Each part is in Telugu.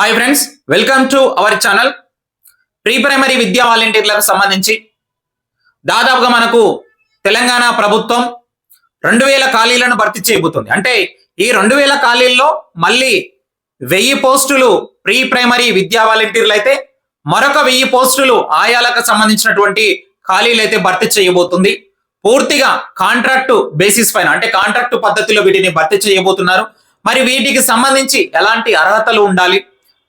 Hi friends welcome to our channel pre primary విద్యా వాలంటీర్లకు సంబంధించి దాదాపుగా మనకు తెలంగాణ ప్రభుత్వం రెండు వేల ఖాళీలను భర్తీ చేయబోతుంది. అంటే ఈ రెండు వేల ఖాళీల్లో మళ్ళీ వెయ్యి పోస్టులు ప్రీ ప్రైమరీ విద్యా వాలంటీర్లు అయితే మరొక వెయ్యి పోస్టులు ఆయాలకు సంబంధించినటువంటి ఖాళీలు అయితే భర్తీ చేయబోతుంది. పూర్తిగా కాంట్రాక్టు బేసిస్ పైన అంటే కాంట్రాక్టు పద్ధతిలో వీటిని భర్తీ చేయబోతున్నారు. మరి వీటికి సంబంధించి ఎలాంటి అర్హతలు ఉండాలి?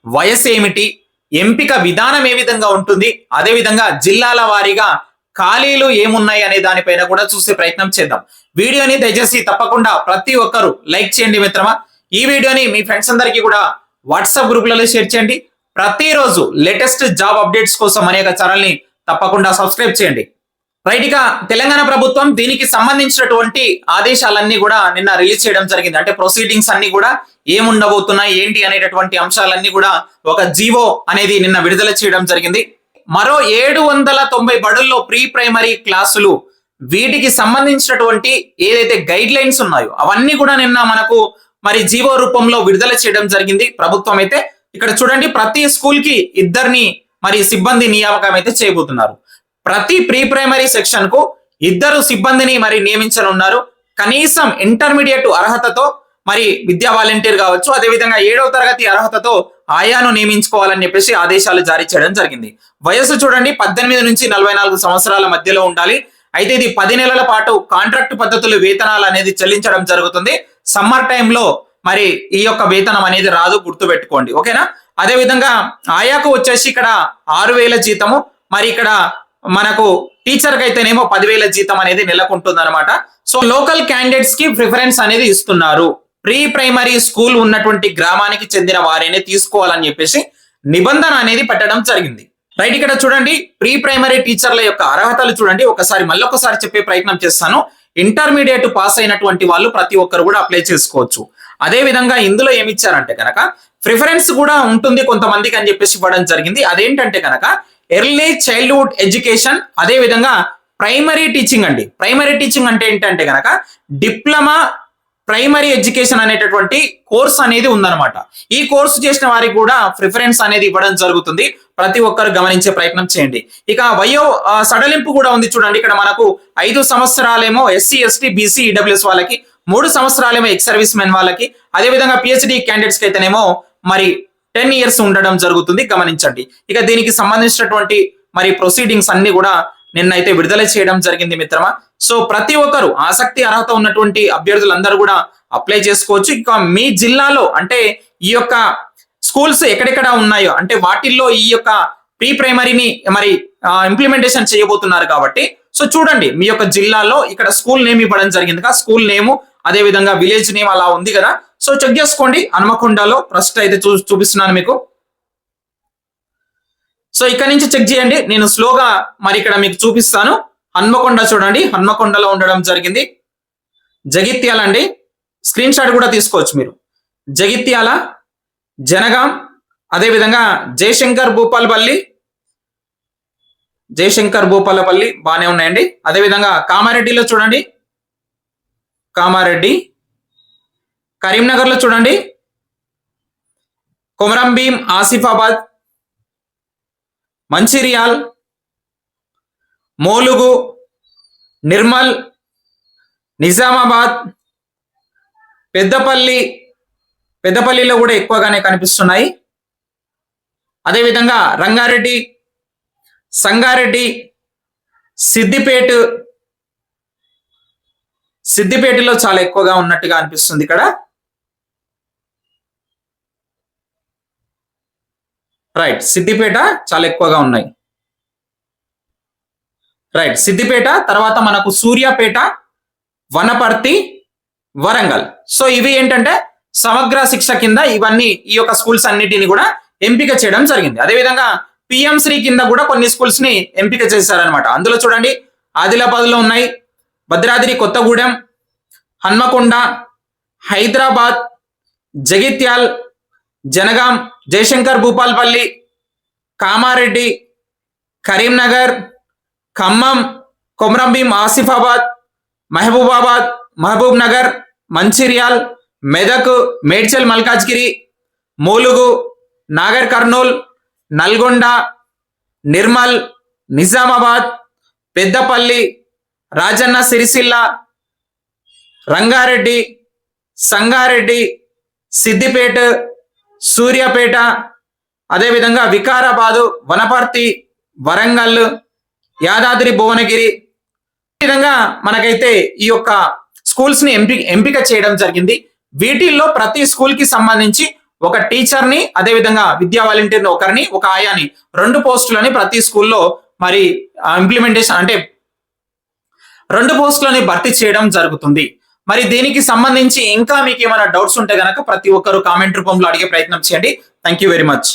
వయసు ఏమిటి ఎంపిక విధానం ఏ విధంగా ఉంటుంది? అదే విధంగా జిల్లాల వారీగా ఖాళీలు ఏమున్నాయి అనే దానిపైన కూడా చూసే ప్రయత్నం చేద్దాం. వీడియోని దయచేసి తప్పకుండా ప్రతి ఒక్కరు లైక్ చేయండి మిత్రమా. ఈ వీడియోని మీ ఫ్రెండ్స్ అందరికీ కూడా వాట్సాప్ గ్రూప్లలో షేర్ చేయండి. ప్రతిరోజు లేటెస్ట్ జాబ్ అప్డేట్స్ కోసం అనేక ఛానల్ని తప్పకుండా సబ్స్క్రైబ్ చేయండి. రైట్ ఇక తెలంగాణ ప్రభుత్వం దీనికి సంబంధించినటువంటి ఆదేశాలన్నీ కూడా నిన్న రిలీజ్ చేయడం జరిగింది. అంటే ప్రొసీడింగ్స్ అన్ని కూడా ఏముండబోతున్నాయి ఏంటి అనేటటువంటి అంశాలన్నీ కూడా ఒక జీవో అనేది నిన్న విడుదల చేయడం జరిగింది. మరో ఏడు వందల తొంభై బడుల్లో ప్రీ ప్రైమరీ క్లాసులు వీటికి సంబంధించినటువంటి ఏదైతే గైడ్ లైన్స్ ఉన్నాయో అవన్నీ కూడా నిన్న మనకు మరి జీవో రూపంలో విడుదల చేయడం జరిగింది. ప్రభుత్వం అయితే ఇక్కడ చూడండి ప్రతి స్కూల్కి ఇద్దరిని మరి సిబ్బంది నియామకం అయితే చేయబోతున్నారు. ప్రతి ప్రీ ప్రైమరీ సెక్షన్కు ఇద్దరు సిబ్బందిని మరి నియమించనున్నారు. కనీసం ఇంటర్మీడియట్ అర్హతతో మరి విద్యా వాలంటీర్ కావచ్చు అదేవిధంగా ఏడవ తరగతి అర్హతతో ఆయాను నియమించుకోవాలని చెప్పేసి ఆదేశాలు జారీ చేయడం జరిగింది. వయసు చూడండి పద్దెనిమిది నుంచి నలభై నాలుగు సంవత్సరాల మధ్యలో ఉండాలి. అయితే ఇది పది నెలల పాటు కాంట్రాక్ట్ పద్ధతులు వేతనాలు అనేది చెల్లించడం జరుగుతుంది. సమ్మర్ టైంలో మరి ఈ యొక్క వేతనం అనేది రాదు గుర్తుపెట్టుకోండి. ఓకేనా? అదేవిధంగా ఆయాకు వచ్చేసి ఇక్కడ ఆరు వేల జీతము మరి ఇక్కడ మనకు టీచర్కి అయితేనేమో పదివేల జీతం అనేది నెలకొంటుంది అనమాట సో లోకల్ క్యాండిడేట్స్కి ప్రిఫరెన్స్ అనేది ఇస్తున్నారు. ప్రీ ప్రైమరీ స్కూల్ ఉన్నటువంటి గ్రామానికి చెందిన వారిని తీసుకోవాలని చెప్పేసి నిబంధన అనేది పెట్టడం జరిగింది. రైట్ ఇక్కడ చూడండి ప్రీ ప్రైమరీ టీచర్ల యొక్క అర్హతలు చూడండి. ఒకసారి మళ్ళొకసారి చెప్పే ప్రయత్నం చేస్తాను. ఇంటర్మీడియట్ పాస్ అయినటువంటి వాళ్ళు ప్రతి ఒక్కరు కూడా అప్లై చేసుకోవచ్చు. అదే విధంగా ఇందులో ఏమి ఇచ్చారంటే కనుక ప్రిఫరెన్స్ కూడా ఉంటుంది కొంతమందికి అని చెప్పేసి ఇవ్వడం జరిగింది. అదేంటంటే కనుక ఎర్లీ చైల్డ్హుడ్ ఎడ్యుకేషన్ అదే విధంగా ప్రైమరీ టీచింగ్ అండి. ప్రైమరీ టీచింగ్ అంటే ఏంటంటే కనుక డిప్లొమా ప్రైమరీ ఎడ్యుకేషన్ అనేటటువంటి కోర్స్ అనేది ఉందన్నమాట. ఈ కోర్సు చేసిన వారికి కూడా ప్రిఫరెన్స్ అనేది ఇవ్వడం జరుగుతుంది. ప్రతి ఒక్కరు గమనించే ప్రయత్నం చేయండి. ఇక వయో సడలింపు కూడా ఉంది చూడండి. ఇక్కడ మనకు ఐదు సంవత్సరాలేమో ఎస్సీ ఎస్టీ బీసీ ఈడబ్ల్యూఎస్ వాళ్ళకి మూడు సంవత్సరాలేమో ఎక్స్ సర్వీస్ మెన్ వాళ్ళకి అదే విధంగా పిహెచ్డి క్యాండిడేట్స్కి అయితేనేమో మరి టెన్ ఇయర్స్ ఉండడం జరుగుతుంది. గమనించండి. ఇక దీనికి సంబంధించినటువంటి మరి ప్రొసీడింగ్స్ అన్ని కూడా నిన్నైతే విడుదల చేయడం జరిగింది మిత్రమా. సో ప్రతి ఒక్కరు ఆసక్తి అర్హత ఉన్నటువంటి అభ్యర్థులందరూ కూడా అప్లై చేసుకోవచ్చు. ఇక మీ జిల్లాలో అంటే ఈ యొక్క స్కూల్స్ ఎక్కడెక్కడ ఉన్నాయో అంటే వాటిల్లో ఈ యొక్క ప్రీ ప్రైమరీని మరి ఇంప్లిమెంటేషన్ చేయబోతున్నారు కాబట్టి సో చూడండి. మీ యొక్క జిల్లాలో ఇక్కడ స్కూల్ నేమ్ ఇవ్వడం జరిగింది కదా. స్కూల్ నేమ్ అదే విధంగా విలేజ్ నేమ్ అలా ఉంది కదా. సో చెక్ చేసుకోండి. హనుమకొండలో ఫస్ట్ అయితే చూ చూపిస్తున్నాను మీకు. సో ఇక్కడ నుంచి చెక్ చేయండి. నేను స్లోగా మరి ఇక్కడ మీకు చూపిస్తాను. హన్మకొండ చూడండి. హన్మకొండలో ఉండడం జరిగింది. జగిత్యాల అండి స్క్రీన్ షాట్ కూడా తీసుకోవచ్చు మీరు. జగిత్యాల జనగాం అదేవిధంగా జయశంకర్ భూపాలపల్లి. జయశంకర్ భూపాలపల్లి బాగానే ఉన్నాయండి. అదేవిధంగా కామారెడ్డిలో చూడండి. కామారెడ్డి కరీంనగర్లో చూడండి. కొమరం భీం ఆసిఫాబాద్ మంచిర్యాల్ మోలుగు నిర్మల్ నిజామాబాద్ పెద్దపల్లి పెద్దపల్లిలో కూడా ఎక్కువగానే కనిపిస్తున్నాయి. అదేవిధంగా రంగారెడ్డి సంగారెడ్డి సిద్దిపేట సిద్దిపేటలో చాలా ఎక్కువగా ఉన్నట్టుగా అనిపిస్తుంది ఇక్కడ. రైట్ సిద్దిపేట చాలా ఎక్కువగా ఉన్నాయి. రైట్ సిద్దిపేట తర్వాత మనకు సూర్యాపేట వనపర్తి వరంగల్. సో ఇవి ఏంటంటే సమగ్ర శిక్ష కింద ఇవన్నీ ఈ యొక్క స్కూల్స్ అన్నిటిని కూడా ఎంపిక చేయడం జరిగింది. అదేవిధంగా పిఎం శ్రీ కింద కూడా కొన్ని స్కూల్స్ని ఎంపిక చేశారనమాట అందులో చూడండి ఆదిలాబాద్లో ఉన్నాయి. భద్రాద్రి కొత్తగూడెం హన్మకొండ హైదరాబాద్ జగిత్యాల్ జనగాం జయశంకర్ భూపాల్పల్లి కామారెడ్డి కరీంనగర్ ఖమ్మం కొమరంభీం ఆసిఫాబాద్ మహబూబాబాద్ మహబూబ్ నగర్ మంచిర్యాల్ మెదక్ మేడ్చల్ మల్కాజ్గిరి మూలుగు నాగర్ కర్నూల్ నల్గొండ నిర్మల్ నిజామాబాద్ పెద్దపల్లి రాజన్న సిరిసిల్ల రంగారెడ్డి సంగారెడ్డి సిద్దిపేట సూర్యాపేట అదేవిధంగా వికారాబాదు వనపర్తి వరంగల్ యాదాద్రి భువనగిరి ఈ విధంగా మనకైతే ఈ యొక్క స్కూల్స్ని ఎంపిక ఎంపిక చేయడం జరిగింది. వీటిల్లో ప్రతి స్కూల్కి సంబంధించి ఒక టీచర్ని అదే విధంగా విద్యా వాలంటీర్ ఒకరిని ఒక ఆయాని రెండు పోస్టులని ప్రతి స్కూల్లో మరి ఇంప్లిమెంటేషన్ అంటే రెండు పోస్టులని భర్తీ చేయడం జరుగుతుంది. మరి దీనికి సంబంధించి ఇంకా మీకు ఏమైనా డౌట్స్ ఉంటే గనక ప్రతి ఒక్కరు కామెంట్ రూపంలో అడిగే ప్రయత్నం చేయండి. Thank you very much